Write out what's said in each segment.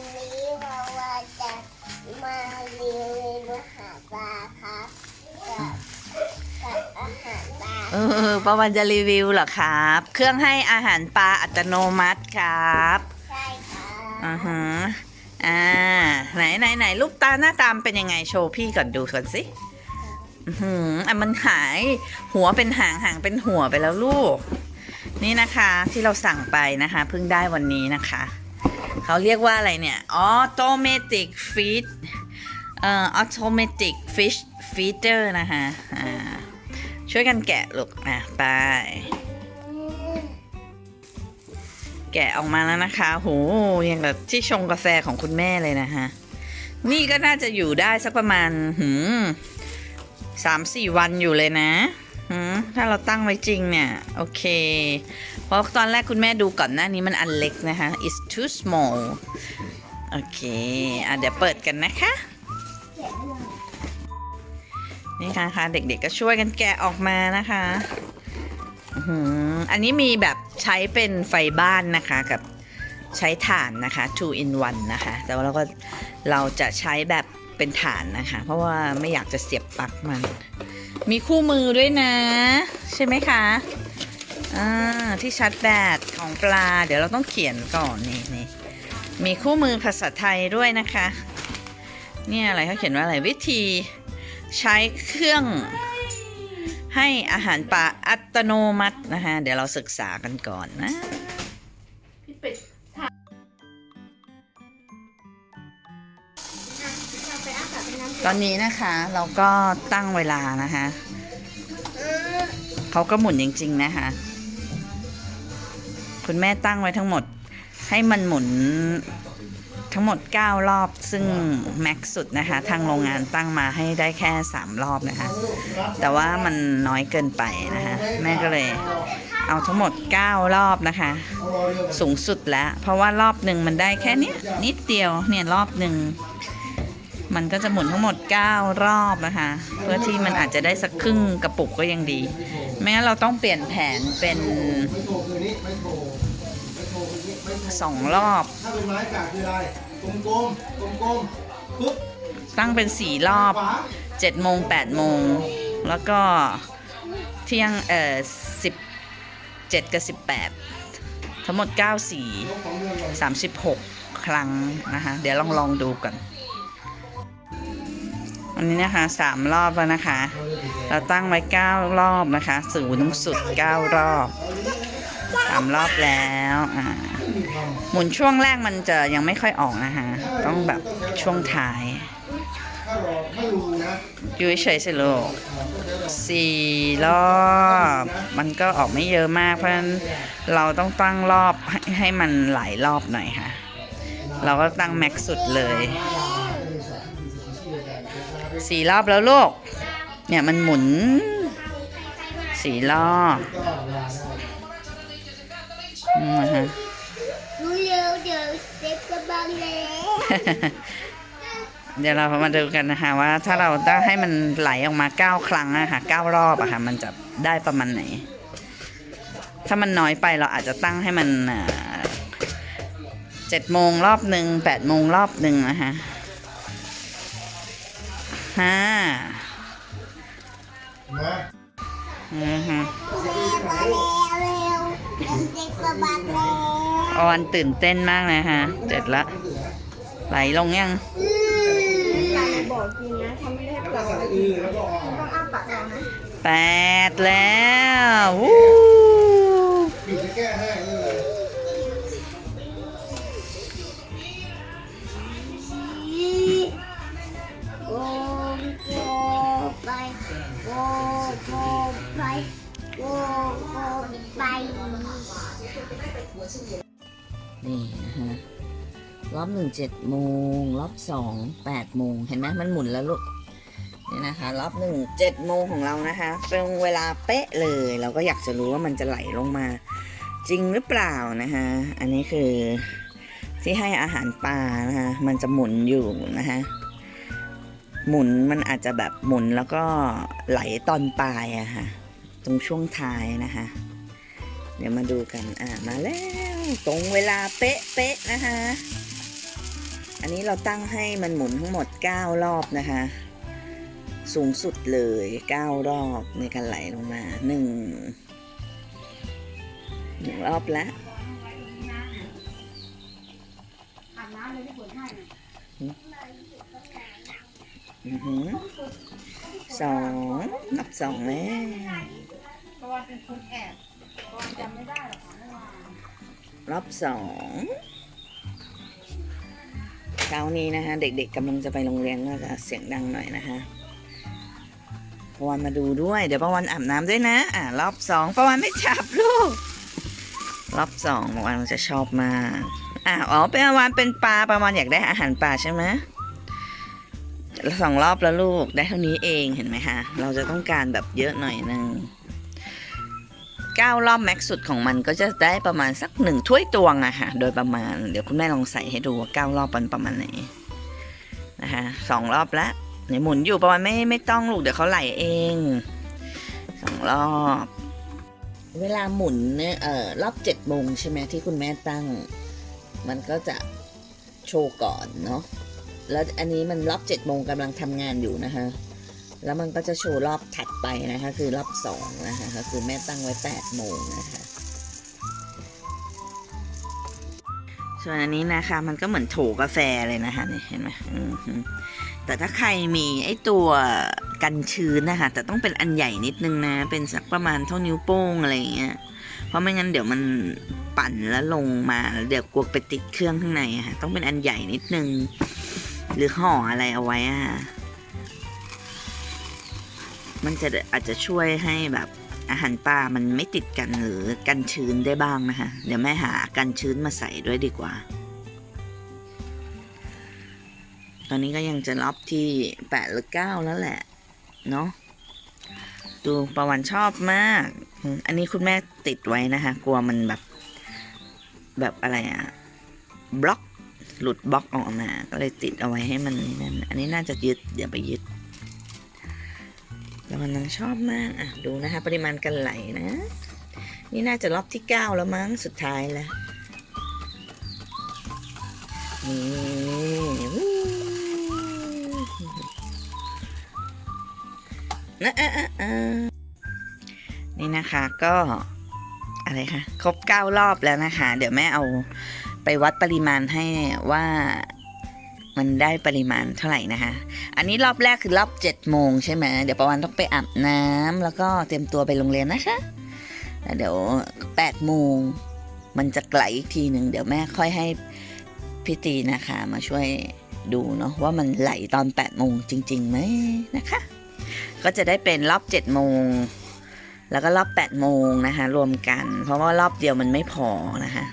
วันนี้เราว่าจะมารีวิวอาหารปลาครับกับกับอาหารปลาเออประวันจะรีวิวเหรอครับ เครื่องให้อาหารปลาอัตโนมัติครับใช่ครับอ่าฮะอ่า ไหนไหนไหนรูปตาหน้าตามเป็นยังไงโชว์พี่ก่อนดูก่อนสิอือหืออะมันหาย หัวเป็นหางหางเป็นหัวไปแล้วลูก นี่นะคะที่เราสั่งไปนะคะเพิ่งได้วันนี้นะคะ เขาเรียกว่าอะไรเนี่ย automatic feed เอ่อ automatic fish feeder นะคะอ่าช่วยกันแกะลูกอะไป แกะออกมาแล้วนะคะโหยังกับที่ชงกาแฟของคุณแม่เลยนะคะนี่ก็น่าจะอยู่ได้สักประมาณหืมสามสี่วันอยู่เลยนะ ถ้าเราตั้งไว้จริงเนี่ย โอเค เพราะตอนแรกคุณแม่ดูก่อนหน้านี้มันอันเล็กนะคะ it's too small โอเคอะเดี๋ยวเปิดกันนะคะ นี่ค่ะค่ะเด็กๆก็ช่วยกันแกะออกมานะคะอันนี้มีแบบใช้เป็นไฟบ้านนะคะกับใช้ถ่านนะคะ two in one นะคะ แต่ว่าเราก็เราจะใช้แบบเป็นถ่านนะคะ เพราะว่าไม่อยากจะเสียบปลั๊กมัน มีคู่มือด้วยนะ ใช่ไหมคะอ่าที่ชาร์จแบตของปลา เดี๋ยวเราต้องเขียนก่อนนี่นี่มีคู่มือภาษาไทยด้วยนะคะ เนี่ยอะไรเขาเขียนว่าอะไรวิธีใช้เครื่องให้อาหารปลาอัตโนมัตินะคะ เดี๋ยวเราศึกษากันก่อนนะ อนนี้นะคะเราก็ตั้งเวลานะคะเขาก็หมุนจริง ๆ นะคะ คุณแม่ตั้งไว้ทั้งหมด ให้มันหมุนทั้งหมด 9 รอบซึ่งแม็กสุดนะคะ ทางโรงงานตั้งมาให้ได้แค่ 3 รอบนะคะ แต่ว่ามันน้อยเกินไปนะคะ แม่ก็เลยเอาทั้งหมด 9 รอบนะคะ สูงสุดแล้ว เพราะว่ารอบหนึ่งมันได้แค่นี้นิดเดียวเนี่ยรอบหนึ่ง มันก็จะหมุนทั้งหมด 9 รอบนะคะ เพื่อที่มันอาจจะได้สักครึ่งกระปุกก็ยังดี ไม่งั้นเราต้องเปลี่ยนแผนเป็น2รอบถ้าเป็นไม้กาดคืออะไรกลมกลมกลมปุ๊บตั้งเป็น4รอบขวา7โมง8โมง แล้วก็เที่ยงเอ่อ17กับ18ทั้งหมด9 4ยกของเรือนก่อน36ครั้งนะคะ เดี๋ยวลองลองดูก่อน อันนี้นะคะ3รอบแล้วนะคะ เราตั้งไว้9รอบนะคะ สูงสุด9รอบสามรอบแล้วอ่าหมุนช่วงแรกมันจะยังไม่ค่อยออกนะคะ ต้องแบบช่วงท้ายถ้ารอถ้ารูนะอยู่เฉยๆสิลูกสี่รอบ มันก็ออกไม่เยอะมากเพราะฉะนั้นเราต้องตั้งรอบให้ให้มันหลายรอบหน่อยค่ะ เราก็ตั้งแม็กซ์สุดเลย สี่รอบแล้วลูก เนี่ยมันหมุนสี่รอบอืมฮะรู้เร็วเดี๋ยวเด็กจะบังแล้วเดี๋ยวเรามาดูกันนะคะว่าถ้าเราได้ให้มันไหลออกมาเก้าครั้งอะค่ะเก้ารอบอะค่ะมันจะได้ประมาณไหน ถ้ามันน้อยไปเราอาจจะตั้งให้มันเจ็ดโมงรอบหนึ่งแปดโมงรอบหนึ่งนะคะ ห้ามาอือฮึเร็วมาแล้วเร็วเด็กจะบังแล้วออนตื่นเต้นมากเลยฮะเจ็ดละ ไหลลงยังบอกจริงนะทำไม่ได้แล้วก็สระอือแล้วก็ออกต้องอ้าปากเรานะแปดแล้ววู้ นี่นะฮะรอบหนึ่งเจ็ดโมงรอบสองแปดโมงเห็นไหมมันหมุนแล้วลูกนี่นะคะ รอบหนึ่งเจ็ดโมงของเรานะคะเป็นเวลาเป๊ะเลย เราก็อยากจะรู้ว่ามันจะไหลลงมา จริงหรือเปล่านะคะอันนี้คือที่ให้อาหารปลานะคะมันจะหมุนอยู่นะคะหมุนมันอาจจะแบบหมุนแล้วก็ไหลตอนปลายอะค่ะ ตรงช่วงท้ายนะคะ เดี๋ยวมาดูกัน อ่ามาแล้ว ตรงเวลาเป๊ะเป๊ะๆนะคะ อันนี้เราตั้งให้มันหมุนทั้งหมด 9 รอบนะคะ สูงสุดเลย 9 รอบในการไหลลงมาหนึ่งหนึ่งรอบแล้วอาบน้ำเลยที่ฝนให้น่ะอือหือสองนับสองแล้วเพ รอบเพราะว่าจำไม่ได้หรอกค่ะเมื่อวานรอบสองเช้านี้นะคะ เด็กๆกำลังจะไปโรงเรียนก็จะเสียงดังหน่อยนะคะประวันมาดูด้วย เดี๋ยวประวันอาบน้ำด้วยนะ อ่ารอบสองประวันไม่จับลูก รอบสองประวันจะชอบมากอ่าอ๋อเป็นประวันเป็นปลาประวันอยากได้อาหารปลาใช่ไหมสองรอบแล้วลูกได้เท่านี้เองเห็นไหมคะ เราจะต้องการแบบเยอะหน่อยนึง เก้ารอบแม็กซ์สุดของมันก็จะได้ประมาณสักหนึ่งถ้วยตวงอะค่ะ โดยประมาณ เดี๋ยวคุณแม่ลองใส่ให้ดูว่าเก้ารอบมันประมาณไหนนะคะสองรอบละเดี๋ยหมุนอยู่ประมาณไม่ไม่ต้องลูกเดี๋ยวเขาไหลเองสองรอบ เวลาหมุนเนี่ยเอ่อรอบเจ็ดโมงใช่ไหมที่คุณแม่ตั้ง มันก็จะโชว์ก่อนเนาะแล้วอันนี้มันรอบเจ็ดโมงกำลังทำงานอยู่นะคะ แล้วมันก็จะโชว์รอบถัดไปนะคะ คือรอบสองนะคะก็คือแม่ตั้งไว้แปดโมงนะคะส่วนอันนี้นะคะ มันก็เหมือนโถกาแฟเลยนะคะนี่เห็นไหมแต่ถ้าใครมีไอ้ตัวกันชื้นนะคะ แต่ต้องเป็นอันใหญ่นิดนึงนะ เป็นสักประมาณเท่านิ้วโป้งอะไรอย่างเงี้ยเพราะไม่งั้นเดี๋ยวมันปั่นแล้วลงมาเดี๋ยวกลัวไปติดเครื่องข้างในะค่ะต้องเป็นอันใหญ่นิดนึง หรือห่ออะไรเอาไว้อะค่ะ มันจะอาจจะช่วยให้แบบอาหารปลามันไม่ติดกันหรือกันชื้นได้บ้างนะคะ เดี๋ยวแม่หากันชื้นมาใส่ด้วยดีกว่า ตอนนี้ก็ยังจะรับที่แปดหรือเก้าแล้วแหละ เนาะดูประวันชอบมาก อันนี้คุณแม่ติดไว้นะคะ กลัวมันแบบแบบอะไรอะบล็อก หลุดบล็อกออกมา ก็เลยติดเอาไว้ให้มันนั่น อันนี้น่าจะยึด เดี๋ยวไปยึด แล้วมันนางชอบมาก อะ ดูนะคะ ปริมาณกันไหลนะ นี่น่าจะรอบที่เก้าแล้วมั้งสุดท้ายแล้วนี่นะอะอะอะนี่นะคะก็อะไรคะครบเก้ารอบแล้วนะคะ เดี๋ยวแม่เอาไปวัดปริมาณให้ว่า มันได้ปริมาณเท่าไหร่นะคะ อันนี้รอบแรกคือรอบเจ็ดโมงใช่ไหมเดี๋ยวประวันต้องไปอาบน้ำแล้วก็เตรียมตัวไปโรงเรียนนะคะแล้วเดี๋ยวแปดโมงมันจะไหลอีกทีหนึ่งเดี๋ยวแม่ค่อยให้พี่ตีนะคะมาช่วยดูเนาะว่ามันไหลตอน8ปดโมงจริงๆไหมนะคะ ก็จะได้เป็นรอบ7จ็ดโมงแล้วก็รอบ8ปดโมงนะคะรวมกัน เพราะว่ารอบเดียวมันไม่พอนะคะ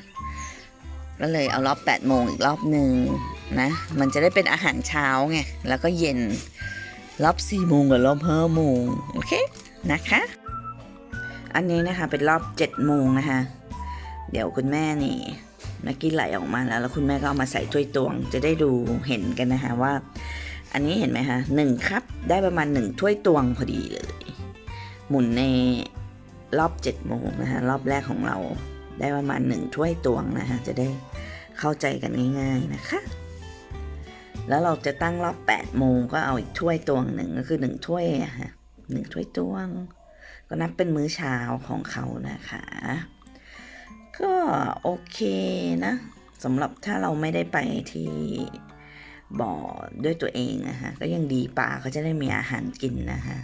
ก็เลยเอารอบ8ปดโมงอีกรอบหนึ่ง นะ มันจะได้เป็นอาหารเช้าไง แล้วก็เย็นรอบ4ี่โมงกับรอบห้าโมงโอเคนะคะ อันนี้นะคะเป็นรอบ7จ็ดโมงนะคะ เดี๋ยวคุณแม่นี่เมื่อกี้ไหลออกมาแล้ว แล้วคุณแม่ก็เอามาใส่ถ้วยตวง จะได้ดูเห็นกันนะคะว่า อันนี้เห็นไหมคะหนึ่งครับได้ประมาณหนึ่งถ้วยตวงพอดีเลย หมุนในรอบ7จ็ดโมงนะคะรอบแรกของเราได้ประมาณหนึ่งถ้วยตวงนะคะจะได้เข้าใจกันง่าย ๆนะคะ แล้วเราจะตั้งรอบ8โมงก็เอาอีกถ้วยตวงหนึ่งก็คือ1ถ้วยอะค่ะหนึ่งถ้วยตวง ก็นับเป็นมื้อเช้าของเขานะคะ ก็โอเคนะสำหรับถ้าเราไม่ได้ไปที่บ่อด้วยตัวเองนะคะก็ยังดีปลาเขาจะได้มีอาหารกินนะคะ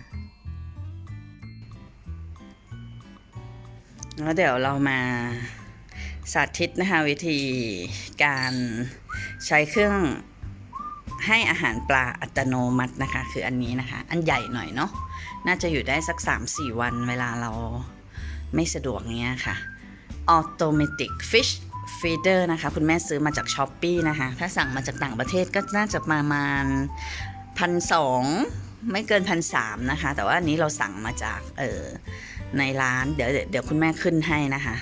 แล้วเดี๋ยวเรามาสาธิตนะคะวิธีการใช้เครื่อง ให้อาหารปลาอัตโนมัตินะคะ คืออันนี้นะคะ อันใหญ่หน่อยเนาะน่าจะอยู่ได้สัก 3-4 วันเวลาเราไม่สะดวกเงี้ยค่ะ Automatic Fish Feeder นะคะ คุณแม่ซื้อมาจาก s h อ p e e นะคะ ถ้าสั่งมาจากต่างประเทศก็น่าจะประมาณพันสองไม่เกินพันสามนะคะ แต่ว่าอันนี้เราสั่งมาจากเออในร้านเดี๋ยวเดี๋ยวคุณแม่ขึ้นให้นะคะ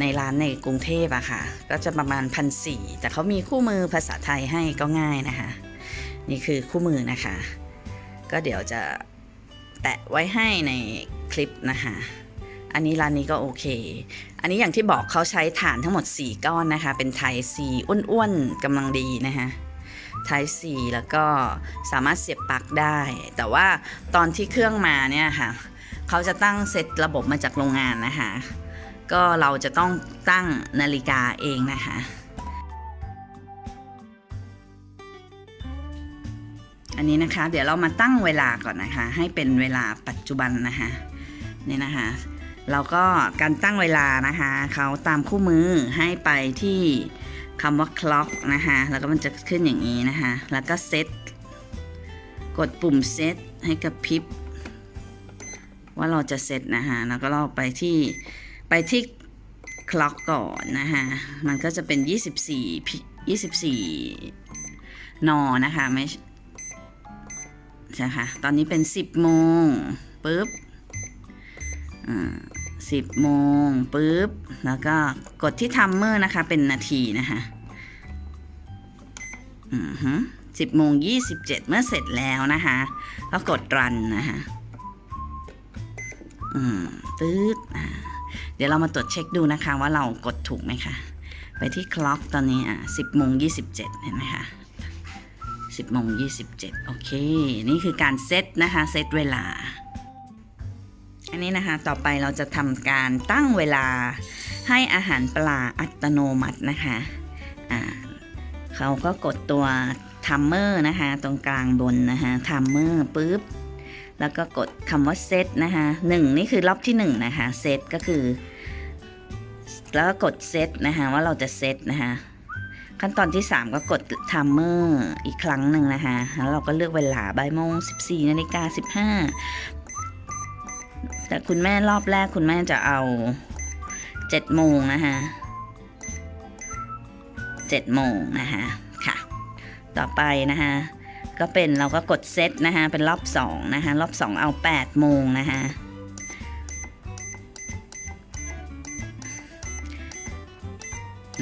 ในร้านในกรุงเทพอะค่ะ ก็จะประมาณพันสี่แต่เขามีคู่มือภาษาไทยให้ก็ง่ายนะคะ นี่คือคู่มือนะคะ ก็เดี๋ยวจะแปะไว้ให้ในคลิปนะคะ อันนี้ร้านนี้ก็โอเค อันนี้อย่างที่บอกเขาใช้ฐานทั้งหมด 4 ก้อนนะคะ เป็นไทยสีอ้วนๆกำลังดีนะคะ Type C แล้วก็สามารถเสียบปลั๊กได้ แต่ว่าตอนที่เครื่องมาเนี่ยค่ะเขาจะตั้งเซตระบบมาจากโรงงานนะคะ ก็เราจะต้องตั้งนาฬิกาเองนะคะ อันนี้นะคะ เดี๋ยวเรามาตั้งเวลาก่อนนะคะ ให้เป็นเวลาปัจจุบันนะคะนี่นะคะเราก็การตั้งเวลานะคะเขาตามคู่มือให้ไปที่คำว่า clock นะคะแล้วก็มันจะขึ้นอย่างนี้นะคะแล้วก็เซตกดปุ่มเซตให้กับพริบว่าเราจะเซตนะคะแล้วก็เราไปที่ไปที่ clock ก่อนนะคะมันก็จะเป็น 24พิ24นอนะคะไม่ ใช่ค่ะตอนนี้เป็น 10โมงปุ๊บสิบโมงปุ๊บ แล้วก็กดที่ทัมเมอร์นะคะ เป็นนาทีนะคะอือฮึสิบโมงยี่สิบเจ็ดเมื่อเสร็จแล้วนะคะ ก็กดรันนะคะอืมตืดอ่าเดี๋ยวเรามาตรวจเช็คดูนะคะ ว่าเรากดถูกไหมคะ ไปที่คล็อกตอนนี้อะสิบโมงยี่สิบเจ็ดเห็นไหมคะ สิบโมงยี่สิบเจ็ดโอเค นี่คือการเซตนะคะ เซตเวลา อันนี้นะคะ ต่อไปเราจะทำการตั้งเวลาให้อาหารปลาอัตโนมัตินะคะอ่าเขาก็กดตัวทัมเมอร์นะคะ ตรงกลางบนนะคะทัมเมอร์ปุ๊บ แล้วก็กดคำว่าเซตนะคะหนึ่งนี่คือรอบที่หนึ่งนะคะ เซตก็คือ แล้วก็กดเซตนะคะ ว่าเราจะเซตนะคะ ขั้นตอนที่ 3 ก็กดทัมเมอร์อีกครั้งหนึ่งนะคะแล้วเราก็เลือกเวลาบ่ายโมง 14นาฬิกา15 แต่คุณแม่รอบแรกคุณแม่จะเอาเจ็ดโมงนะคะเจ็ดโมงนะคะค่ะ ต่อไปนะคะก็เป็นเราก็กดเซตนะคะเป็นรอบสองนะคะรอบสองเอาแปดโมงนะคะ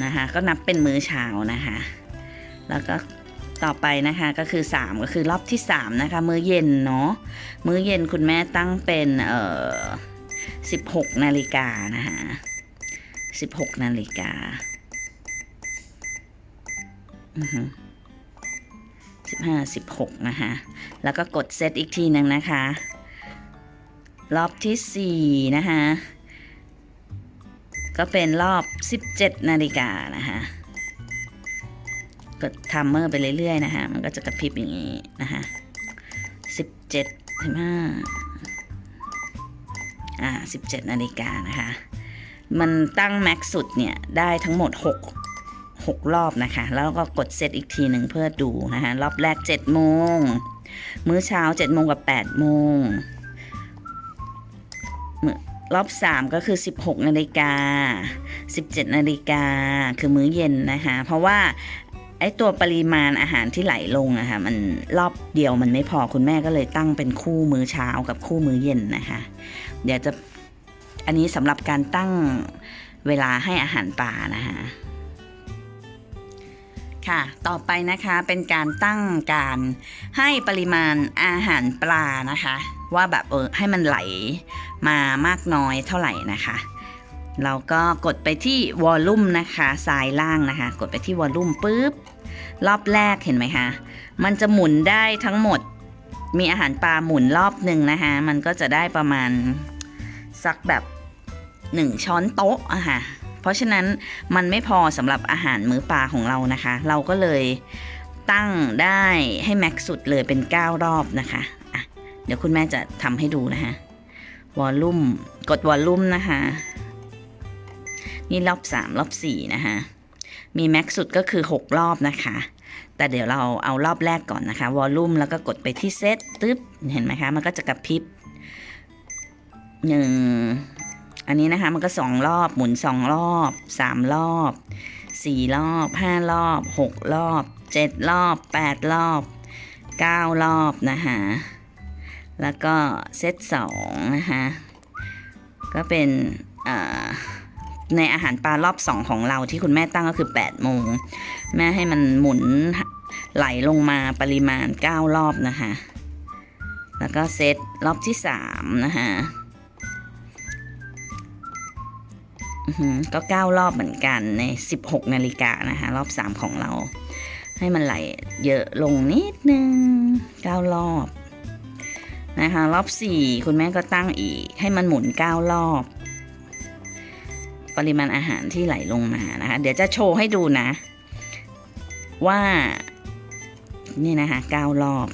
นะคะ ก็นับเป็นมื้อเช้านะคะ แล้วก็ต่อไปนะคะก็คือ 3 ก็คือรอบที่ 3 นะคะ มื้อเย็นเนาะมื้อเย็นคุณแม่ตั้งเป็นเอ่อ16 นาฬิกานะคะ16 นาฬิกาอือฮึ15 16นะคะ แล้วก็กดเซตอีกทีหนึ่งนะคะ รอบที่4นะคะ ก็เป็นรอบ 17 นาฬิกานะคะกดทัมเมอร์ไปเรื่อยๆนะคะมันก็จะกระพริบอย่างนี้นะคะสิบเจ็ดสิบห้าอ่าสิบเจ็ดนาฬิกานะคะ มันตั้งแม็กสุดเนี่ยได้ทั้งหมดหกหกรอบนะคะ แล้วก็กดเซตอีกทีหนึ่งเพื่อดูนะคะ รอบแรกเจ็ดโมง มื้อเช้าเจ็ดโมงกับแปดโมง รอบสามก็คือสิบหกนาฬิกาสิบเจ็ดนาฬิกา คือมื้อเย็นนะคะ เพราะว่าไอตัวปริมาณอาหารที่ไหลลงอะค่ะมันรอบเดียวมันไม่พอคุณแม่ก็เลยตั้งเป็นคู่มื้อเช้ากับคู่มื้อเย็นนะคะ เดี๋ยวจะอันนี้สำหรับการตั้งเวลาให้อาหารปลานะคะค่ะ ต่อไปนะคะเป็นการตั้งการให้ปริมาณอาหารปลานะคะ ว่าแบบเออให้มันไหลมามากน้อยเท่าไหร่นะคะ เราก็กดไปที่วอลลุ่มนะคะซ้ายล่างนะคะ กดไปที่วอลลุ่มปุ๊บรอบแรกเห็นไหมคะ มันจะหมุนได้ทั้งหมด มีอาหารปลาหมุนรอบหนึ่งนะคะ มันก็จะได้ประมาณสักแบบหนึ่งช้อนโต๊ะอะค่ะ เพราะฉะนั้นมันไม่พอสำหรับอาหารมื้อปลาของเรานะคะ เราก็เลยตั้งได้ให้แม็กซ์สุดเลยเป็น 9 รอบนะคะอะ เดี๋ยวคุณแม่จะทำให้ดูนะคะวอลลุ่มกดวอลลุ่มนะคะนี่รอบ 3 รอบ 4 นะคะมีแม็กซ์สุดก็คือ 6 รอบนะคะ แต่เดี๋ยวเราเอารอบแรกก่อนนะคะวอลลุ่มแล้วก็กดไปที่เซตตึ๊บเห็นไหมคะ มันก็จะกระพริบหนึ่งอันนี้นะคะมันก็2รอบหมุน2รอบ3รอบ4รอบ5รอบ6รอบ7รอบ8รอบ9รอบนะคะ แล้วก็เซต2นะคะก็เป็นในอาหารปลารอบสองของเราที่คุณแม่ตั้งก็คือ 8 โมง แม่ให้มันหมุนไหลลงมาปริมาณ 9 รอบนะคะ แล้วก็เซตรอบที่ 3 นะคะก็ 9 รอบเหมือนกันใน 16 นาฬิกานะคะ รอบ 3 ของเรา ให้มันไหลเยอะลงนิดนึงเก้ารอบ นะคะ รอบสี่คุณแม่ก็ตั้งอีก ให้มันหมุนเก้ารอบ ปริมาณอาหารที่ไหลลงมานะคะ เดี๋ยวจะโชว์ให้ดูนะ ว่า นี่นะคะเก้ารอบ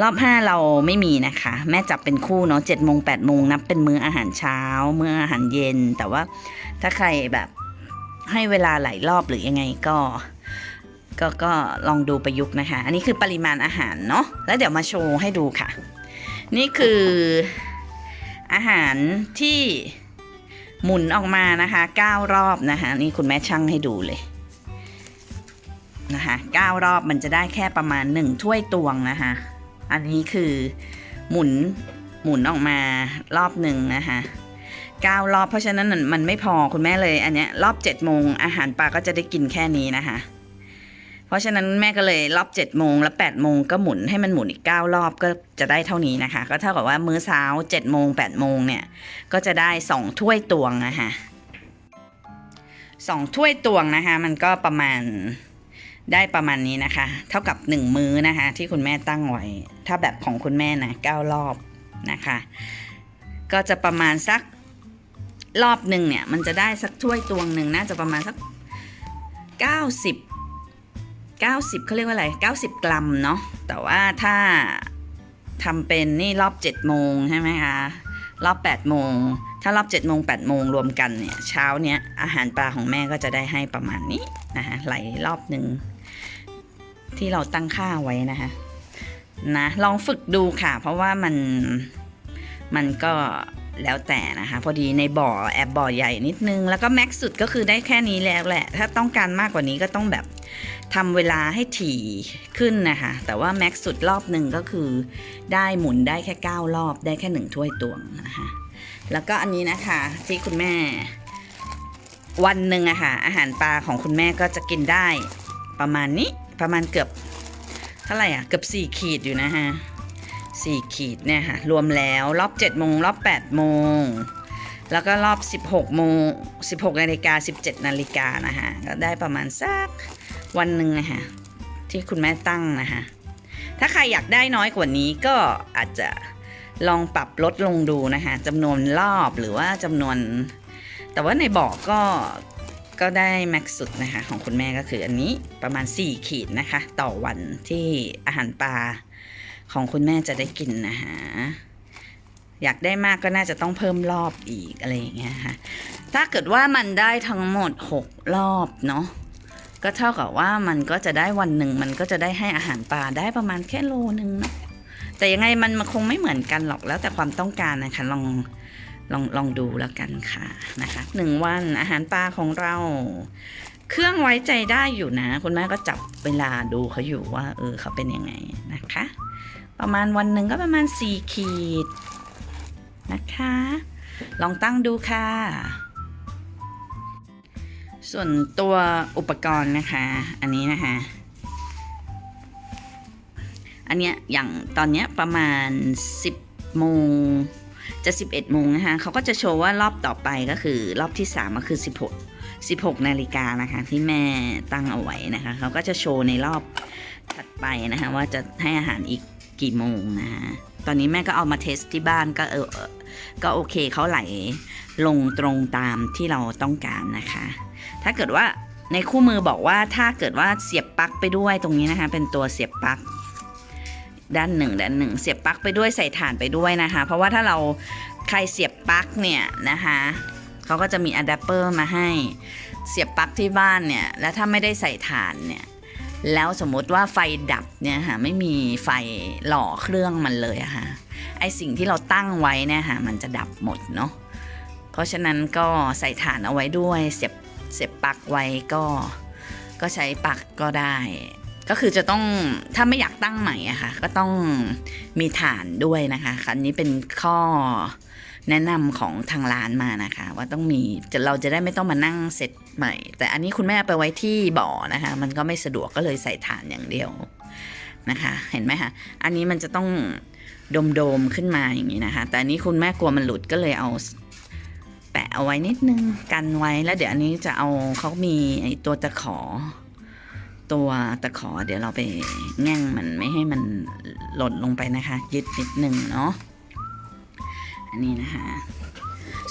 รอบห้าเราไม่มีนะคะ แม่จับเป็นคู่เนาะเจ็ดโมงแปดโมงนับเป็นมื้ออาหารเช้า มื้ออาหารเย็น แต่ว่าถ้าใครแบบให้เวลาหลายรอบหรือยังไงก็ก็ก็ลองดูประยุกต์นะคะ อันนี้คือปริมาณอาหารเนาะ แล้วเดี๋ยวมาโชว์ให้ดูค่ะ นี่คืออาหารที่หมุนออกมานะคะ9รอบนะคะนี่คุณแม่ช่างให้ดูเลยนะคะ9รอบมันจะได้แค่ประมาณ1ถ้วยตวงนะคะอันนี้คือหมุนหมุนออกมารอบหนึ่งนะคะ9รอบเพราะฉะนั้นมันไม่พอคุณแม่เลยอันเนี้ยรอบ7โมงอาหารปลาก็จะได้กินแค่นี้นะคะ ราะฉะนั้นแม่ก็เลยรอบ7โมงแล้ว8โมงก็หมุนให้มันหมุนอีก 9 รอบก็จะได้เท่านี้นะคะ ก็เท่ากับว่ามื้อเช้า7โมง8โมงเนี่ยก็จะได้ 2 ถ้วยตวงนะคะสองถ้วยตวงนะคะมันก็ประมาณได้ประมาณนี้นะคะ เท่ากับ 1 มื้อนะคะ ที่คุณแม่ตั้งไว้ ถ้าแบบของคุณแม่นะ9รอบนะคะ ก็จะประมาณสักรอบหนึ่งเนี่ยมันจะได้สักถ้วยตวงหนึ่งน่าจะประมาณสัก 90 90เขาเรียกว่าอะไร 90 กรัมเนาะแต่ว่าถ้าทำเป็นนี่รอบ7โมงใช่ไหมคะรอบ8โมงถ้ารอบ7โมง8โมงรวมกันเนี่ยเช้าเนี้ยอาหารปลาของแม่ก็จะได้ให้ประมาณนี้นะคะไหลรอบหนึ่งที่เราตั้งค่าไว้นะคะนะลองฝึกดูค่ะ เพราะว่ามันมันก็ แล้วแต่นะคะ พอดีในบ่อแอบบ่อใหญ่นิดนึง แล้วก็แม็กซ์สุดก็คือได้แค่นี้แล้วแหละ ถ้าต้องการมากกว่านี้ก็ต้องแบบทำเวลาให้ถี่ขึ้นนะคะ แต่ว่าแม็กซ์สุดรอบหนึ่งก็คือ ได้หมุนได้แค่ 9 รอบได้แค่ 1 ถ้วยตวงนะคะ แล้วก็อันนี้นะคะที่คุณแม่ วันหนึ่งอะค่ะอาหารปลาของคุณแม่ก็จะกินได้ ประมาณนี้ประมาณเกือบเท่าไหร่อะเกือบ4ขีดอยู่นะคะ 4 ขีดเนี่ยค่ะรวมแล้วรอบ 7 โมง รอบ 8 โมง แล้วก็รอบ 16 โมง 16นาฬิกา17นาฬิกานะคะก็ได้ประมาณสักวันหนึ่งนะคะที่คุณแม่ตั้งนะคะถ้าใครอยากได้น้อยกว่านี้ก็อาจจะลองปรับลดลงดูนะคะจำนวนรอบหรือว่าจำนวน แต่ว่าในบอกก็ก็ได้แม็กสุดนะคะของคุณแม่ก็คืออันนี้ประมาณ 4 ขีดนะคะ ต่อวันที่อาหารปลา ของคุณแม่จะได้กินนะคะอยากได้มากก็น่าจะต้องเพิ่มรอบอีกอะไรอย่างเงี้ยค่ะถ้าเกิดว่ามันได้ทั้งหมด 6 รอบเนาะก็เท่ากับว่ามันก็จะได้วันหนึ่งมันก็จะได้ให้อาหารปลาได้ประมาณแค่โลนึงเนาะแต่ยังไงมันมันคงไม่เหมือนกันหรอกแล้วแต่ความต้องการนะคะลองลองลองดูแล้วกันค่ะนะคะหนึ่งวันอาหารปลาของเรา เครื่องไว้ใจได้อยู่นะ คุณแม่ก็จับเวลาดูเขาอยู่ว่า เออเขาเป็นยังไงนะคะ ประมาณวันหนึ่งก็ประมาณสี่ขีดนะคะ ลองตั้งดูค่ะ ส่วนตัวอุปกรณ์นะคะ อันนี้นะคะ อันเนี้ยอย่างตอนเนี้ยประมาณ 10โมงจะ 11โมงนะคะเขาก็จะโชว์ว่ารอบต่อไปก็คือรอบที่ 3 ก็คือ 16 16นาฬิกานะคะที่แม่ตั้งเอาไว้นะคะเขาก็จะโชว์ในรอบถัดไปนะคะ ว่าจะให้อาหารอีก กี่โมงนะคะตอนนี้แม่ก็เอามาเทสที่บ้านก็เออก็โอเคเขาไหลลงตรงตามที่เราต้องการนะคะ ถ้าเกิดว่าในคู่มือบอกว่าถ้าเกิดว่าเสียบปลั๊กไปด้วยตรงนี้นะคะ เป็นตัวเสียบปลั๊กด้านหนึ่งด้านหนึ่งเสียบปลั๊กไปด้วยใส่ถ่านไปด้วยนะคะ เพราะว่าถ้าเราใครเสียบปลั๊กเนี่ยนะคะเขาก็จะมีอะแดปเปอร์มาให้เสียบปลั๊กที่บ้านเนี่ย แล้วถ้าไม่ได้ใส่ถ่านเนี่ย แล้วสมมติว่าไฟดับเนี่ยค่ะไม่มีไฟหล่อเครื่องมันเลยอะค่ะไอสิ่งที่เราตั้งไว้เนี่ยค่ะมันจะดับหมดเนาะเพราะฉะนั้นก็ใส่ถ่านเอาไว้ด้วยเสียบเสียบปลั๊กไว้ก็ก็ใช้ปลั๊กก็ได้ ก็คือจะต้องถ้าไม่อยากตั้งใหม่อะค่ะก็ต้องมีฐานด้วยนะคะอันนี้เป็นข้อ แนะนำของทางร้านมานะคะ ว่าต้องมีเราจะได้ไม่ต้องมานั่งเสร็จใหม่ แต่อันนี้คุณแม่เอาไปไว้ที่บ่อนะคะ มันก็ไม่สะดวกก็เลยใส่ฐานอย่างเดียวนะคะ เห็นไหมคะอันนี้มันจะต้องโดมๆขึ้นมาอย่างนี้นะคะ แต่อันนี้คุณแม่กลัวมันหลุดก็เลยเอาแปะเอาไว้นิดนึงกันไว้แล้วเดี๋ยวอันนี้จะเอาเขามีไอตัวตะขอ ตัวตะขอเดี๋ยวเราไปแง่งมันไม่ให้มันหล่นลงไปนะคะ ยึดนิดนึงเนาะ อันนี้นะคะ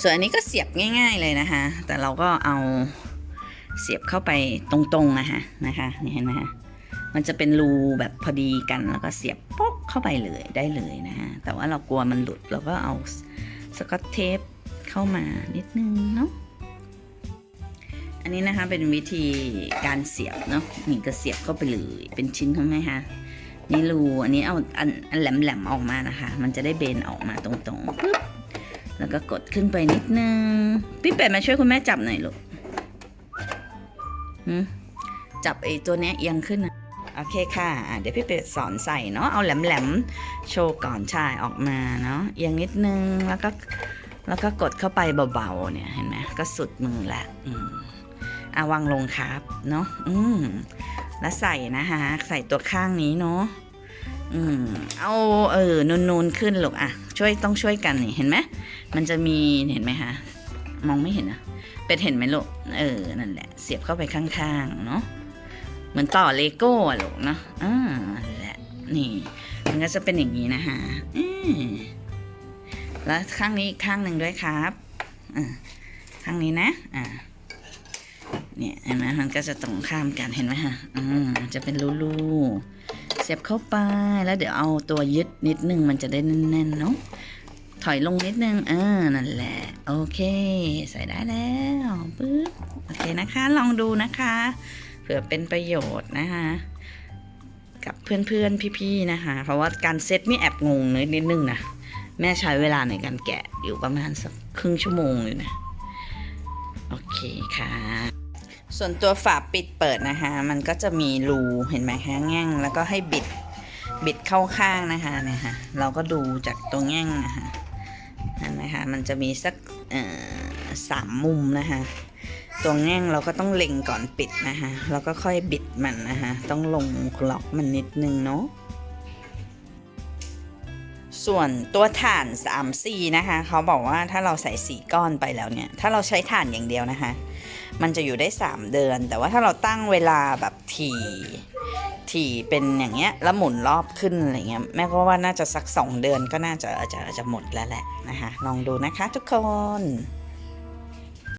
ส่วนอันนี้ก็เสียบง่ายๆเลยนะคะ แต่เราก็เอาเสียบเข้าไปตรงๆนะคะนะคะนี่เห็นไหมคะมันจะเป็นรูแบบพอดีกันแล้วก็เสียบป๊อกเข้าไปเลยได้เลยนะคะแต่ว่าเรากลัวมันหลุดเราก็เอาสกอตเทปเข้ามานิดนึงเนาะอันนี้นะคะเป็นวิธีการเสียบเนาะนี่ก็เสียบเข้าไปเลยเป็นชิ้นใช่ไหมคะ นี่รูอันนี้เอาอันอันแหลมๆออกมานะคะ มันจะได้เบนออกมาตรงๆปึ๊บแล้วก็กดขึ้นไปนิดนึง พี่เป็ดมาช่วยคุณแม่จับหน่อยลูกจับไอ้ตัวเนี้ยเอียงขึ้นนะโอเคค่ะ เดี๋ยวพี่เป็ดสอนใส่เนาะ เอาแหลมๆโชว์ก่อนชายออกมาเนาะเอียงนิดนึง แล้วก็แล้วก็กดเข้าไปเบาๆเนี่ยเห็นไหมก็สุดมือละ อืมอาวางลงครับ เนาะอืม แล้วใส่นะคะ ใส่ตัวข้างนี้เนาะอืมเอาเออนูนๆขึ้นลูกอะ ช่วยต้องช่วยกันนี่เห็นไหมมันจะมีเห็นไหมคะมองไม่เห็นอะเป็ดเห็นไหมลูกเออนั่นแหละ เสียบเข้าไปข้างๆเนาะเหมือนต่อเลโก้อะลูกเนาะอ่าแหละนี่ มันก็จะเป็นอย่างนี้นะคะอืมแล้วข้างนี้อีกข้างหนึ่งด้วยครับอ่าข้างนี้นะอ่า เนี่ยเห็นไหมมันก็จะตรงข้ามกันเห็นไหมฮะอืมจะเป็นรูๆเสียบเข้าไปแล้วเดี๋ยวเอาตัวยึดนิดนึงมันจะได้แน่นๆเนาะถอยลงนิดนึงเออนั่นแหละ โอเค ใส่ได้แล้วปึ๊บโอเคนะคะ ลองดูนะคะ เผื่อเป็นประโยชน์นะคะ กับเพื่อนๆพี่ๆนะคะ เพราะว่าการเซตนี่แอบงงนิดนึงนะแม่ใช้เวลาในการแกะอยู่ประมาณสักครึ่งชั่วโมงอยู่นะ โอเคค่ะ ส่วนตัวฝาปิดเปิดนะคะ มันก็จะมีรูเห็นไหมคะแง่งแล้วก็ให้บิดบิดเข้าข้างนะคะเนี่ยค่ะเราก็ดูจากตัวแง่งนะคะเห็นไหมคะมันจะมีสักสามมุมนะคะตัวแง่งเราก็ต้องเล็งก่อนปิดนะคะแล้วก็ค่อยบิดมันนะคะต้องลงล็อกมันนิดนึงเนาะ ส่วนตัวถ่าน 3C นะคะเขาบอกว่าถ้าเราใส่สีก้อนไปแล้วเนี่ย ถ้าเราใช้ถ่านอย่างเดียวนะคะ มันจะอยู่ได้ 3 เดือน แต่ว่าถ้าเราตั้งเวลาแบบถี่ถี่เป็นอย่างเงี้ยแล้วหมุนรอบขึ้นอะไรเงี้ยแม่ก็ว่าน่าจะสัก 2 เดือนก็น่าจะจะจะหมดแล้วแหละนะคะลองดูนะคะทุกคน